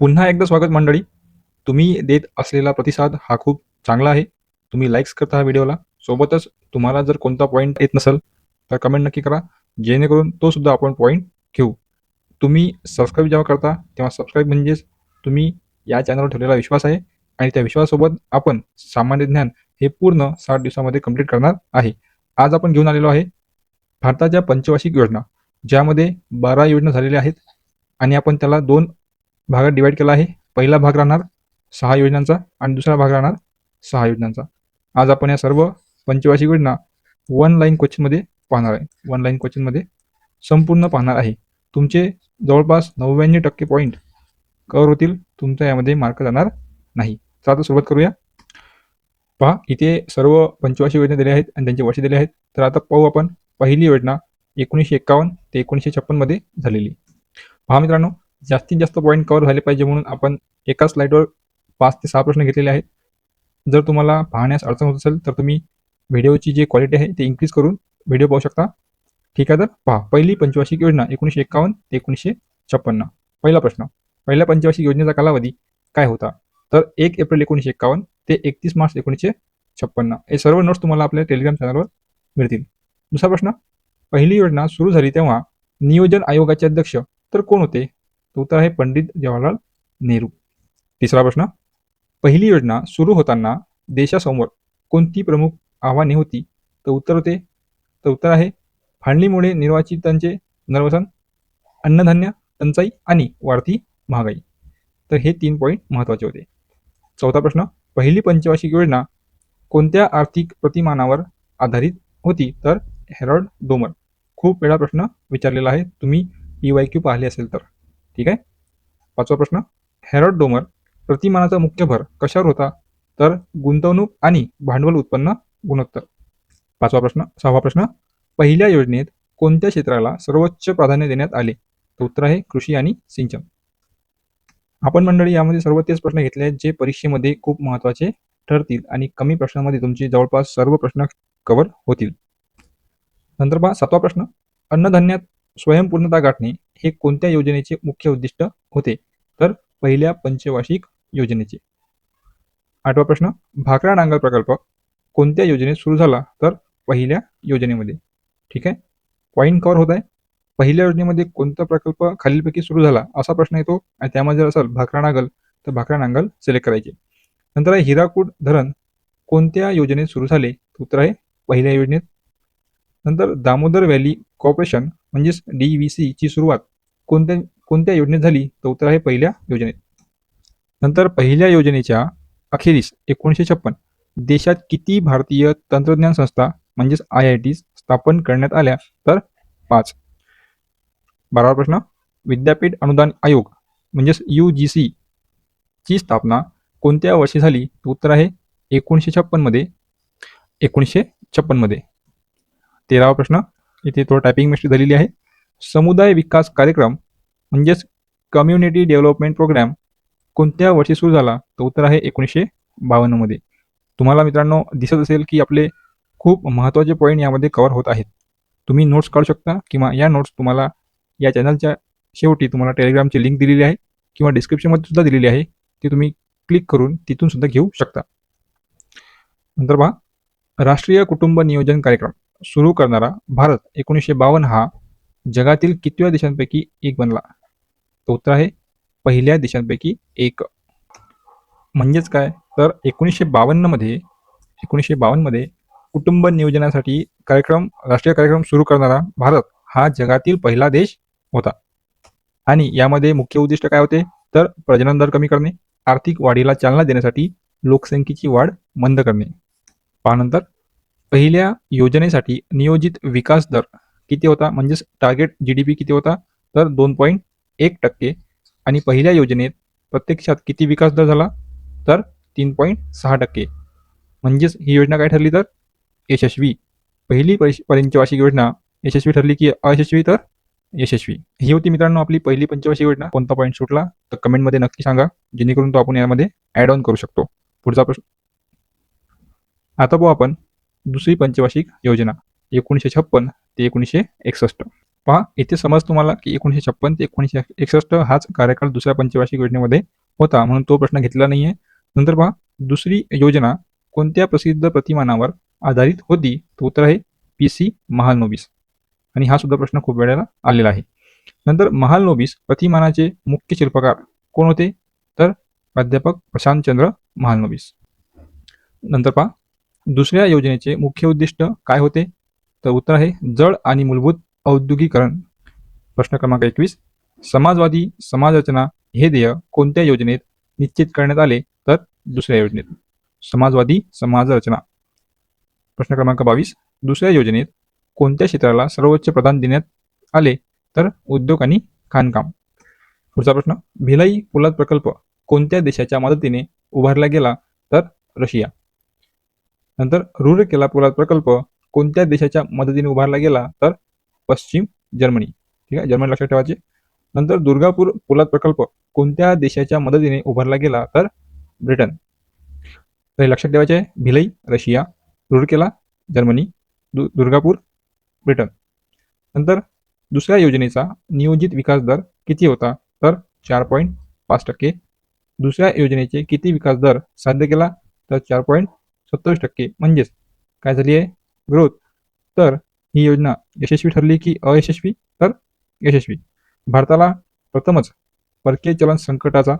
पुन्हा एकदा स्वागत मंडळी. तुम्ही देत असलेला प्रतिसाद हा खूप चांगला आहे. तुम्ही लाईक्स करता हा व्हिडिओला. सोबतच तुम्हाला जर कोणता पॉईंट येत नसेल तर कमेंट नक्की करा. जेणेकरून तो सुद्धा आपण पॉईंट घेऊ. तुम्ही सबस्क्राईब जेव्हा करता तेव्हा सबस्क्राईब म्हणजेच तुम्ही या चॅनलवर ठेवलेला विश्वास आहे. आणि त्या विश्वासासोबत आपण सामान्य ज्ञान हे पूर्ण साठ दिवसामध्ये कंप्लीट करणार आहे. आज आपण घेऊन आलेलो आहे भारताच्या पंचवार्षिक योजना ज्यामध्ये बारा योजना झालेल्या आहेत. आणि आपण त्याला दोन भागात डिवाईड केला आहे. पहिला भाग राहणार सहा योजनांचा आणि दुसरा भाग राहणार सहा योजनांचा. आज आपण या सर्व पंचवार्षिक योजना वन लाईन क्वेश्चनमध्ये पाहणार आहे. वन लाईन क्वेश्चनमध्ये संपूर्ण पाहणार आहे. तुमचे जवळपास नव्याण्णव टक्के पॉईंट कवर होतील. तुमचा यामध्ये मार्क जाणार नाही. तर आता सुरुवात करूया. पहा इथे सर्व पंचवार्षिक योजना दिल्या आहेत आणि त्यांचे वर्ष दिले आहेत. तर आता पाहू आपण पहिली योजना एकोणीसशे एक्कावन्न ते एकोणीसशे छप्पनमध्ये झालेली. पहा मित्रांनो जास्तीत जास्त पॉईंट कव्हर झाले पाहिजे म्हणून आपण एका स्लाईडवर पाच ते सहा प्रश्न घेतलेले आहेत. जर तुम्हाला पाहण्यास अडचण होत असेल तर तुम्ही व्हिडिओची जी क्वालिटी आहे ते इन्क्रीज करून व्हिडिओ पाहू शकता. ठीक आहे तर पहा पहिली पंचवार्षिक योजना एकोणीसशे एक्कावन्न ते एकोणीसशे छप्पन्न. पहिला प्रश्न पहिल्या पंचवार्षिक योजनेचा कालावधी काय होता? तर एक एप्रिल एकोणीसशे एक्कावन्न ते एकतीस मार्च एकोणीसशे छप्पन्न. हे सर्व नोट्स तुम्हाला आपल्या टेलिग्राम चॅनलवर मिळतील. दुसरा प्रश्न पहिली योजना सुरू झाली तेव्हा नियोजन आयोगाचे अध्यक्ष तर कोण होते? तर उत्तर आहे पंडित जवाहरलाल नेहरू. तिसरा प्रश्न पहिली योजना सुरू होताना देशासमोर कोणती प्रमुख आव्हाने होती? तर उत्तर होते तर उत्तर आहे फाळणीमुळे निर्वाचितांचे पुनर्वसन अन्नधान्य टंचाई आणि वाढती महागाई. तर हे तीन पॉईंट महत्त्वाचे होते. चौथा प्रश्न पहिली पंचवार्षिक योजना कोणत्या आर्थिक प्रतिमानावर आधारित होती? तर हेरॉल्ड डोमर. खूप वेळा प्रश्न विचारलेला आहे. तुम्ही पी वाय क्यू पाहिले असेल तर. ठीक आहे? पाचवा प्रश्न. हॅरॉड डोमर प्रतिमानाचा मुख्य भर कशावर होता? तर गुंतवणूक आणि भांडवल उत्पन्न गुणोत्तर. पाचवा प्रश्न सहावा प्रश्न. पहिल्या योजनेत कोणत्या क्षेत्राला सर्वोच्च प्राधान्य देण्यात आले? तर उत्तर आहे कृषी आणि सिंचन. आपण मंडळी यामध्ये सर्व तेच प्रश्न घेतले आहेत जे परीक्षेमध्ये खूप महत्त्वाचे ठरतील आणि कमी प्रश्नांमध्ये तुमचे जवळपास सर्व प्रश्न कव्हर होतील. नंतर पहा सातवा प्रश्न. अन्नधान्यात स्वयंपूर्णता गाठणे हे कोणत्या योजनेचे मुख्य उद्दिष्ट होते? तर पहिल्या पंचवार्षिक योजनेचे. आठवा प्रश्न भाकरा नांगर प्रकल्प कोणत्या योजनेत सुरू झाला? तर पहिल्या योजनेमध्ये. ठीक आहे? पॉईंट कव्हर होत आहे. पहिल्या योजनेमध्ये कोणता प्रकल्प खालीलपैकी सुरू झाला? असा प्रश्न येतो. आणि त्यामध्ये जर असेल भाकरा नांगल तर भाकरा नांगल सिलेक्ट करायचे. नंतर आहे हिराकूड धरण कोणत्या योजनेत सुरू झाले? उत्तर आहे पहिल्या योजनेत नंतर दामोदर व्हॅली कॉर्पोरेशन म्हणजेच डी व्ही सीची सुरुवात कोणत्या कोणत्या योजनेत झाली? तर उत्तर आहे पहिल्या योजनेत. नंतर पहिल्या योजनेच्या अखेरीस एकोणीसशे छप्पन देशात किती भारतीय तंत्रज्ञान संस्था म्हणजेच आय आय टी स्थापन करण्यात आल्या? तर पाच. बारावा प्रश्न. विद्यापीठ अनुदान आयोग म्हणजेच यू जी सी ची स्थापना कोणत्या वर्षी झाली? तर उत्तर आहे एकोणीसशे छप्पनमध्ये एकोणीसशे छप्पनमध्ये तेरावा प्रश्न. इथे थोडं टायपिंग मिस्टेक झालेली आहे. समुदाय विकास कार्यक्रम म्हणजेच कम्युनिटी डेव्हलपमेंट प्रोग्राम कोणत्या वर्षी सुरू झाला? तर उत्तर आहे एकोणीसशे बावन्नमध्ये तुम्हाला मित्रांनो दिसत असेल की आपले खूप महत्त्वाचे पॉईंट यामध्ये कव्हर होत आहेत. तुम्ही नोट्स काढू शकता किंवा या नोट्स तुम्हाला या चॅनलच्या शेवटी तुम्हाला टेलिग्रामची लिंक दिलेली आहे किंवा डिस्क्रिप्शनमध्ये सुद्धा दिलेली आहे. ती तुम्ही क्लिक करून तिथून सुद्धा घेऊ शकता. नंतर पहा. राष्ट्रीय कुटुंब नियोजन कार्यक्रम. सुरू करणारा भारत एकोणीसशे बावन्न हा जगातील कितव्या देशांपैकी एक बनला? तर उत्तर आहे पहिल्या देशांपैकी एक. म्हणजेच काय? तर एकोणीसशे बावन्नमध्ये एकोणीसशे बावन्नमध्ये कुटुंब नियोजनासाठी कार्यक्रम राष्ट्रीय कार्यक्रम सुरू करणारा भारत हा जगातील पहिला देश होता. आणि यामध्ये मुख्य उद्दिष्ट काय होते? तर प्रजनन दर कमी करणे आर्थिक वाढीला चालना देण्यासाठी लोकसंख्येची वाढ मंद करणे. पानंतर पहिल्या योजनेसाठी नियोजित विकास दर किती होता? म्हणजेच टार्गेट जी डी पी किती होता? तर दोन पॉईंट एक टक्के. आणि पहिल्या योजनेत प्रत्यक्षात किती विकास दर झाला? तर तीन पॉईंट सहा टक्के. म्हणजेच ही योजना काय ठरली तर? यशस्वी. पहिली पंचवार्षिक योजना यशस्वी ठरली की अयशस्वी तर यशस्वी. ही होती मित्रांनो आपली पहिली पंचवार्षिक योजना. कोणता पॉईंट सुटला? तर कमेंटमध्ये नक्की सांगा जेणेकरून तो आपण यामध्ये ॲड ऑन करू शकतो. पुढचा प्रश्न. आता पाहू आपण दुसरी पंचवार्षिक योजना एकोणीसशे छप्पन ते एकोणीसशे एकसष्ट. पहा इथे समज तुम्हाला की एकोणीसशे छप्पन ते एकोणीसशे एकसष्ट हाच कार्यकाळ दुसऱ्या पंचवार्षिक योजनेमध्ये होता म्हणून तो प्रश्न घेतला आहे नंतर पहा दुसरी योजना कोणत्या प्रसिद्ध प्रतिमानावर आधारित होती? तो उत्तर आहे पी सी महालनोबिस. आणि हा सुद्धा प्रश्न खूप वेळेला आलेला आहे. नंतर महालनोबिस प्रतिमानाचे मुख्य शिल्पकार कोण होते? तर प्राध्यापक प्रशांतचंद्र महालनोबिस. नंतर पहा दुसऱ्या योजनेचे मुख्य उद्दिष्ट काय होते? तर उत्तर आहे जड आणि मूलभूत औद्योगिकरण प्रश्न क्रमांक एकवीस. समाजवादी समाजरचना हे ध्येय कोणत्या योजनेत निश्चित करण्यात आले? तर दुसऱ्या योजनेत. समाजवादी समाजरचना. प्रश्न क्रमांक बावीस. दुसऱ्या योजनेत कोणत्या क्षेत्राला सर्वोच्च प्रदान देण्यात आले? तर उद्योग आणि खाणकाम. पुढचा प्रश्न. भिलाई पोलाद प्रकल्प कोणत्या देशाच्या मदतीने उभारला गेला? तर रशिया. नंतर रूरकेला पोलाद प्रकल्प कोणत्या देशाच्या मदतीने उभारला गेला? तर पश्चिम जर्मनी. ठीक आहे? जर्मनी लक्षात ठेवायचे. नंतर दुर्गापूर पोलाद प्रकल्प कोणत्या देशाच्या मदतीने उभारला गेला? तर ब्रिटन. तर हे लक्षात ठेवायचे. आहे रशिया रूरकेला जर्मनी दु दुर्गापूर ब्रिटन. नंतर दुसऱ्या योजनेचा नियोजित विकास दर किती होता? तर चार पॉईंट पाच टक्के. दुसऱ्या योजनेचे किती विकास दर साध्य केला? तर चार पॉईंट सत्तावीस टक्के. म्हणजेच काय झाली आहे? ग्रोथ तर ही योजना यशस्वी ठरली की अयशस्वी? तर यशस्वी. भारताला प्रथमच परकीय चलन संकटाचा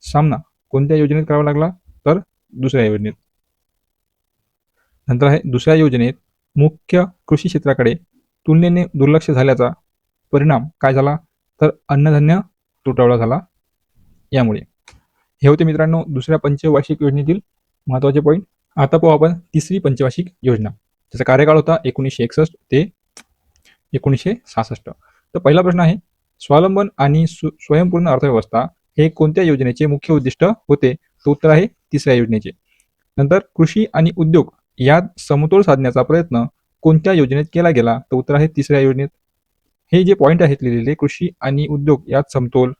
सामना कोणत्या योजनेत करावा लागला? तर दुसऱ्या योजनेत. नंतर आहे दुसऱ्या योजनेत मुख्य कृषी क्षेत्राकडे तुलनेने दुर्लक्ष झाल्याचा परिणाम काय झाला? तर अन्नधान्य तुटवडा झाला. यामुळे. हे होते मित्रांनो दुसऱ्या पंचवार्षिक योजनेतील महत्त्वाचे पॉईंट आता पाहू आपण तिसरी पंचवार्षिक योजना त्याचा कार्यकाळ होता एकोणीसशे एकसष्ट ते एकोणीसशे सहासष्ट. तर पहिला प्रश्न आहे स्वावलंबन आणि सु स्वयंपूर्ण अर्थव्यवस्था हे कोणत्या योजनेचे मुख्य उद्दिष्ट होते? तर उत्तर आहे तिसऱ्या योजनेचे. नंतर कृषी आणि उद्योग यात समतोल साधण्याचा प्रयत्न कोणत्या योजनेत केला गेला? तर उत्तर आहे तिसऱ्या योजनेत. हे जे पॉईंट आहेत लिहिलेले कृषी आणि उद्योग यात समतोल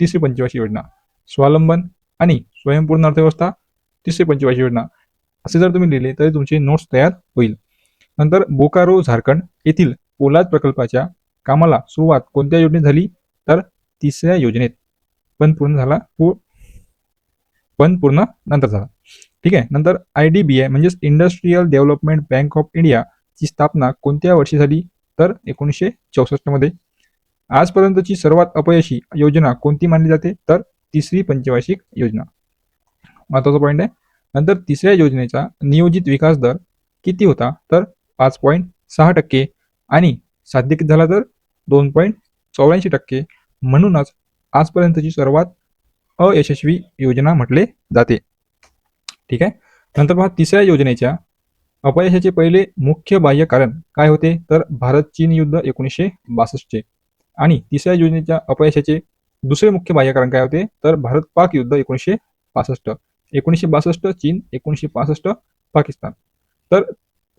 तिसरी पंचवार्षिक योजना स्वावलंबन आणि स्वयंपूर्ण अर्थव्यवस्था तिसरी पंचवार्षिक योजना. असे जर तुम्ही लिहिले तरी तुमचे नोट्स तयार होईल. नंतर बोकारो झारखंड येथील पोलाद प्रकल्पाच्या कामाला सुरुवात कोणत्या योजनेत झाली? तर तिसऱ्या योजनेत. पण पूर्ण झाला पण पूर्ण नंतर झाला. ठीक आहे? नंतर आय डी बी आय म्हणजेच इंडस्ट्रीयल डेव्हलपमेंट बँक ऑफ इंडियाची स्थापना कोणत्या वर्षी झाली? तर एकोणीसशे चौसष्टमध्ये. आजपर्यंतची सर्वात अपयशी योजना कोणती मानली जाते? तर तिसरी पंचवार्षिक योजना. महत्त्वाचा पॉईंट आहे. नंतर तिसऱ्या योजनेचा नियोजित विकास दर किती होता? तर पाच पॉईंट सहा टक्के आणि साध्य किती झाला तर? दोन पॉईंट चौऱ्याऐंशी टक्के. म्हणूनच आजपर्यंतची सर्वात अयशस्वी योजना म्हटले जाते. ठीक आहे? नंतर पहा तिसऱ्या योजनेच्या अपयशाचे पहिले मुख्य बाह्य कारण काय होते? तर भारत चीन युद्ध एकोणीसशे बासष्टचे. आणि तिसऱ्या योजनेच्या अपयशाचे दुसरे मुख्य बाह्य कारण काय होते? तर भारत पाक युद्ध एकोणीसशे पासष्ट एकोणीसशे बासष्ट चीन एकोणीसशे पासष्ट पाकिस्तान. तर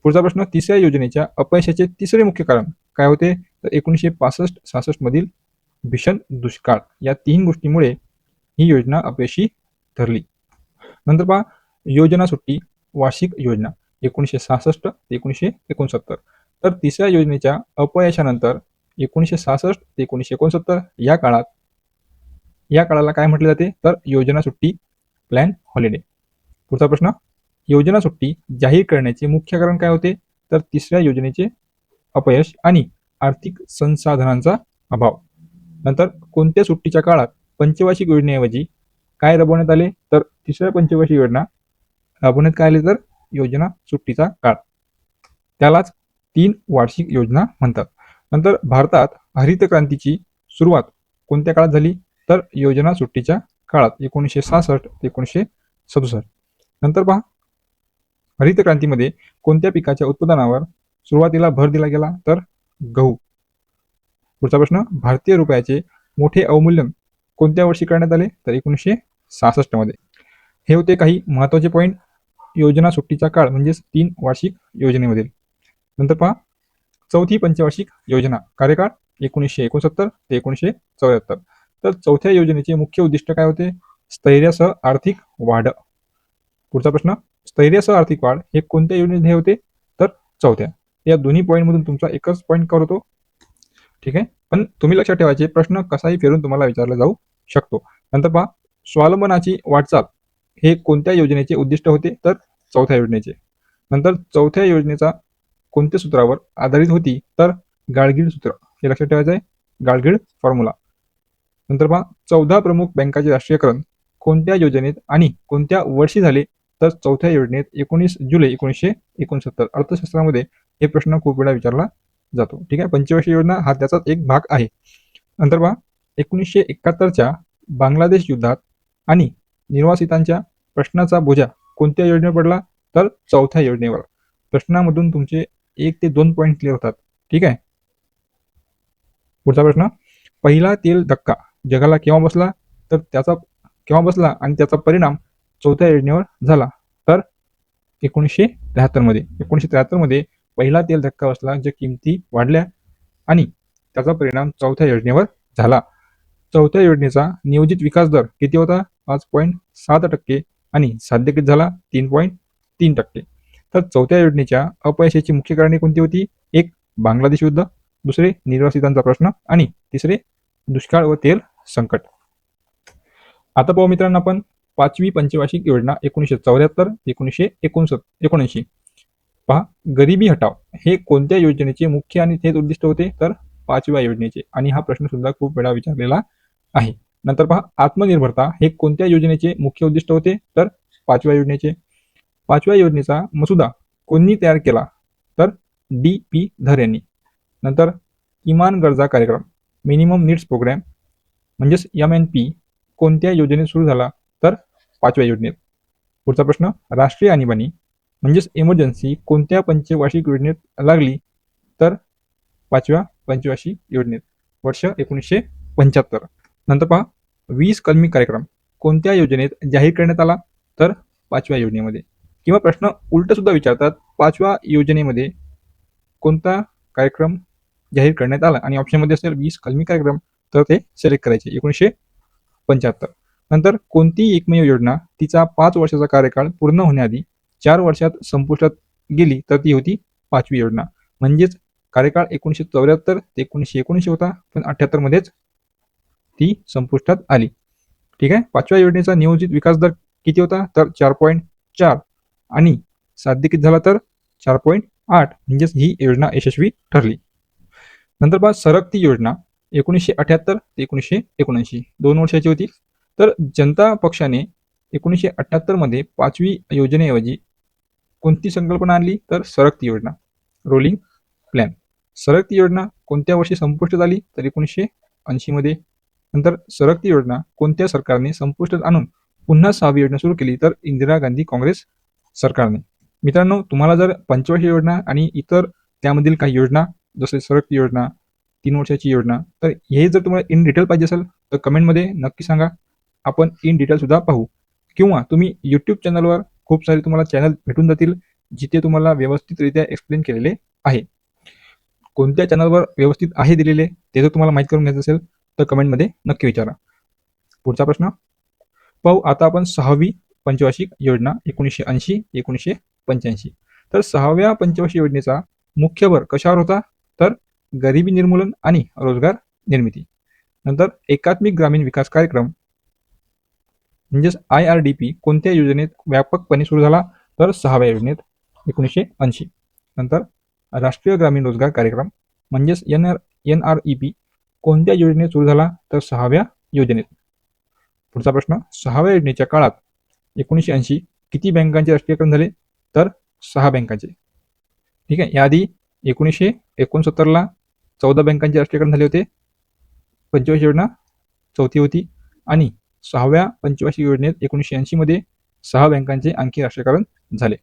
पुढचा प्रश्न तिसऱ्या योजनेच्या अपयशाचे तिसरे मुख्य कारण काय होते? तर एकोणीसशे पासष्ट सहासष्ट मधील भीषण दुष्काळ या तीन गोष्टीमुळे ही योजना अपयशी ठरली. नंतर पहा योजना सुट्टी वार्षिक योजना एकोणीसशे सहासष्ट ते एकोणीसशे एकोणसत्तर. तर तिसऱ्या योजनेच्या अपयशानंतर एकोणीसशे सहासष्ट ते एकोणीसशे एकोणसत्तर या काळात या काळाला काय म्हटले जाते? तर योजना सुट्टी प्लॅन हॉलिडे पुढचा प्रश्न योजना सुट्टी जाहीर करण्याचे मुख्य कारण काय होते? तर तिसऱ्या योजनेचे अपयश आणि आर्थिक संसाधनांचा अभाव. नंतर कोणत्या सुट्टीच्या काळात पंचवार्षिक योजनेऐवजी काय राबवण्यात आले? तर तिसऱ्या पंचवार्षिक योजना राबवण्यात काय आले? तर योजना सुट्टीचा काळ. त्यालाच तीन वार्षिक योजना म्हणतात. नंतर भारतात हरित क्रांतीची सुरुवात कोणत्या काळात झाली? तर योजना सुट्टीच्या काळात एकोणीसशे सहासष्ट ते एकोणीसशे सदुसष्ट. नंतर पहा. हरित क्रांतीमध्ये कोणत्या पिकाच्या उत्पादनावर सुरुवातीला भर दिला गेला? तर गहू. पुढचा प्रश्न भारतीय रुपयाचे मोठे अवमूल्यन कोणत्या वर्षी करण्यात आले? तर एकोणीसशे सहासष्टमध्ये. हे होते काही महत्त्वाचे पॉईंट योजना सुट्टीचा काळ म्हणजेच तीन वार्षिक योजनेमधील. नंतर पहा. चौथी पंचवार्षिक योजना कार्यकाळ एकोणीसशे एकोणसत्तर ते एकोणीसशे चौऱ्याहत्तर. तर चौथ्या योजनेचे मुख्य उद्दिष्ट काय होते? स्थैर्यासह आर्थिक वाढ. पुढचा प्रश्न स्थैर्यासह आर्थिक वाढ हे कोणत्या योजनेत हे होते? तर चौथ्या. या दोन्ही पॉईंटमधून तुमचा एकच पॉईंट करतो ठीक आहे? पण तुम्ही लक्षात ठेवायचे प्रश्न कसाही फिरून तुम्हाला विचारला जाऊ शकतो. नंतर पहा स्वावलंबनाची वाटचाल हे कोणत्या योजनेचे उद्दिष्ट होते? तर चौथ्या योजनेचे. नंतर चौथ्या योजनेचा कोणत्या सूत्रावर आधारित होती? तर गाडगीळ सूत्र. हे लक्षात ठेवायचं आहे. गाडगीळ फॉर्म्युला नंतर पहा चौदा प्रमुख बँकाचे राष्ट्रीयकरण कोणत्या योजनेत आणि कोणत्या वर्षी झाले? तर चौथ्या योजनेत एकोणीस जुलै एकोणीसशे एकोणसत्तर. अर्थशास्त्रामध्ये हे प्रश्न खूप वेळा विचारला जातो. ठीक आहे? पंचवर्षीय योजना हा त्याचाच एक भाग आहे. नंतर पहा एकोणीसशे एकाहत्तरच्या बांगलादेश युद्धात आणि निर्वासितांच्या प्रश्नाचा बोजा कोणत्या योजनेवर पडला? तर चौथ्या योजनेवर. प्रश्नामधून तुमचे एक ते दोन पॉईंट क्लिअर होतात. ठीक आहे? पुढचा प्रश्न पहिला तेल धक्का. जगाला केव्हा बसला तर त्याचा केव्हा बसला आणि त्याचा परिणाम चौथ्या योजनेवर झाला. तर एकोणीसशे त्र्याहत्तरमध्ये एकोणीसशे त्र्याहत्तरमध्ये पहिला तेल धक्का बसला ज्या किमती वाढल्या आणि त्याचा परिणाम चौथ्या योजनेवर झाला. चौथ्या योजनेचा नियोजित विकास दर किती होता? पाच पॉईंट सात टक्के आणि साध्य किती झाला? तीन पॉईंट तीन टक्के. तर चौथ्या योजनेच्या अपयशाची मुख्य कारणे कोणती होती? एक बांगलादेश युद्ध दुसरे निर्वासितांचा प्रश्न आणि तिसरे दुष्काळ व तेल संकट. आता पाहू मित्रांनो आपण पाचवी पंचवार्षिक योजना एकोणीसशे चौऱ्याहत्तर एकोणीसशे एकोणसत् एकोणऐंशी. पहा गरिबी हटाव हे कोणत्या योजनेचे मुख्य आणि थेट उद्दिष्ट होते? तर पाचव्या योजनेचे. आणि हा प्रश्न सुद्धा खूप वेळा विचारलेला आहे. नंतर पहा आत्मनिर्भरता हे कोणत्या योजनेचे मुख्य उद्दिष्ट होते? तर पाचव्या योजनेचे. पाचव्या योजनेचा मसुदा कोणी तयार केला? तर डी पी धर यांनी नंतर किमान गरजा कार्यक्रम मिनिमम नीड्स प्रोग्रॅम म्हणजेच एम एन पी कोणत्या योजनेत सुरू झाला तर पाचव्या योजनेत. पुढचा प्रश्न राष्ट्रीय आणीबाणी म्हणजेच इमर्जन्सी कोणत्या पंचवार्षिक योजनेत लागली तर पाचव्या पंचवार्षिक योजनेत. वर्ष एकोणीसशे पंच्याहत्तर. नंतर पहा वीस कलमी कार्यक्रम कोणत्या योजनेत जाहीर करण्यात आला तर पाचव्या योजनेमध्ये? किंवा प्रश्न उलटंसुद्धा विचारतात पाचव्या योजनेमध्ये कोणता कार्यक्रम जाहीर करण्यात आला? आणि ऑप्शनमध्ये असेल वीस कलमी कार्यक्रम. तर ते सिलेक्ट करायचे. एकोणीसशे पंच्याहत्तर. नंतर कोणतीही एकमेव योजना तिचा पाच वर्षाचा कार्यकाळ पूर्ण होण्याआधी चार वर्षात संपुष्टात गेली तर ती होती पाचवी योजना. म्हणजेच कार्यकाळ एकोणीसशे चौऱ्याहत्तर ते एकोणीसशे एकोणीसशे होता पण अठ्ठ्याहत्तरमध्येच ती संपुष्टात आली. ठीक आहे? पाचव्या योजनेचा नियोजित विकास दर किती होता? तर चार पॉईंट चार. आणि साध्य किती झाला तर? चार पॉईंट आठ. म्हणजेच ही योजना यशस्वी ठरली. नंतर बा सरकती योजना. एकोणीसशे अठ्याहत्तर ते एकोणीसशे एकोणऐंशी. दोन वर्षाची होती. तर जनता पक्षाने एकोणीसशे अठ्याहत्तरमध्ये पाचवी योजनेऐवजी कोणती संकल्पना आणली? तर सरकती योजना. रोलिंग प्लॅन सरकती योजना कोणत्या वर्षी संपुष्टात आली तर एकोणीसशे ऐंशीमध्ये नंतर सरकती योजना कोणत्या सरकारने संपुष्टात आणून पुन्हा सहावी योजना सुरू केली? तर इंदिरा गांधी काँग्रेस सरकारने. मित्रांनो तुम्हाला जर पंचवर्षीय योजना आणि इतर त्यामधील काही योजना जसे सरकती योजना तीन वर्षाची योजना. तर हे जर तुम्हाला इन डिटेल पाहिजे असेल तर कमेंटमध्ये नक्की सांगा. आपण इन डिटेल सुद्धा पाहू. किंवा तुम्ही यूट्यूब चॅनलवर खूप सारे तुम्हाला चॅनल भेटून जातील जिथे तुम्हाला व्यवस्थितरित्या एक्सप्लेन केलेले आहे. कोणत्या चॅनलवर व्यवस्थित आहे दिलेले ते जर तुम्हाला माहीत करून घ्यायचं असेल तर कमेंटमध्ये नक्की विचारा. पुढचा प्रश्न. पाहू आता आपण सहावी पंचवार्षिक योजना एकोणीसशे ऐंशी एकोणीसशे पंच्याऐंशी. तर सहाव्या पंचवार्षिक योजनेचा मुख्य भर कशावर होता? तर गरिबी निर्मूलन आणि रोजगार निर्मिती. नंतर एकात्मिक ग्रामीण विकास कार्यक्रम. म्हणजेच आय आर डी पी कोणत्या योजनेत व्यापकपणे सुरू झाला? तर सहाव्या योजनेत एकोणीसशे ऐंशी. नंतर राष्ट्रीय ग्रामीण रोजगार कार्यक्रम. म्हणजेच N R N R E P कोणत्या योजनेत सुरू झाला? तर सहाव्या योजनेत. पुढचा प्रश्न सहाव्या योजनेच्या काळात एकोणीसशे ऐंशी किती बँकांचे राष्ट्रीयकरण झाले? तर सहा बँकांचे. ठीक आहे याआधी एकोणीसशे एकोणसत्तरला चौदा बँकांचे राष्ट्रीयकरण झाले होते. पंचवार्षिक योजना चौथी होती. आणि सहाव्या पंचवार्षिक योजनेत एकोणीसशे ऐंशीमध्ये सहा बँकांचे आणखी राष्ट्रीयकरण झाले.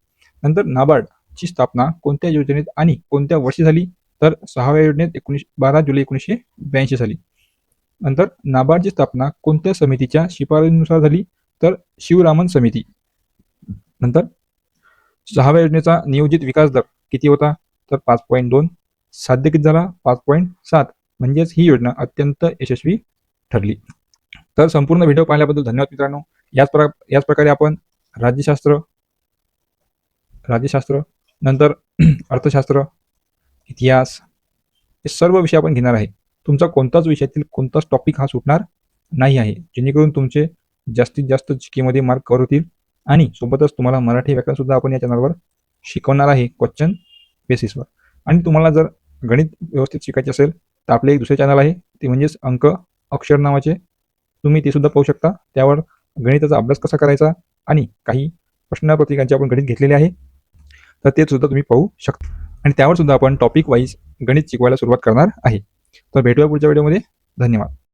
नंतर नाबार्डची स्थापना कोणत्या योजनेत आणि कोणत्या वर्षी झाली? तर सहाव्या योजनेत एकोणीस बारा जुलै एकोणीसशे ब्याऐंशी झाली. नंतर नाबार्डची स्थापना कोणत्या समितीच्या शिफारसीनुसार झाली? तर शिवरामन समिती. नंतर सहाव्या योजनेचा नियोजित विकास दर किती होता? तर पाच पॉईंट दोन साध्य किती झाला? पाच पॉईंट सात. म्हणजेच ही योजना अत्यंत यशस्वी ठरली. तर संपूर्ण व्हिडिओ पाहिल्याबद्दल धन्यवाद मित्रांनो. याच प्रकार याच प्रकारे आपण राज्यशास्त्र राज्यशास्त्र नंतर अर्थशास्त्र इतिहास हे सर्व विषय आपण घेणार आहे. तुमचा कोणताच विषयातील कोणताच टॉपिक हा सुटणार नाही आहे. जेणेकरून तुमचे जास्तीत जास्त जीकेमध्ये मार्क कव्हर होतील आणि सोबतच तुम्हाला मराठी व्याकरणसुद्धा आपण या चॅनलवर शिकवणार आहे क्वेश्चन बेसिसवर आणि तुम्हाला जर गणित व्यवस्थित शिकायचे असेल तर आपले एक दुसरे चॅनल आहे ते म्हणजेच अंक अक्षर नावाचे. तुम्ही ते सुद्धा पाहू शकता. त्यावर गणिताचा अभ्यास कसा करायचा आणि काही प्रश्नपत्रिकांचे आपण गणित घेतलेले आहे तर ते सुद्धा तुम्ही पाहू शकता आणि त्यावर सुद्धा आपण टॉपिक वाईज गणित शिकवायला सुरुवात करणार आहे. तर भेटूया पुढच्या व्हिडिओमध्ये धन्यवाद.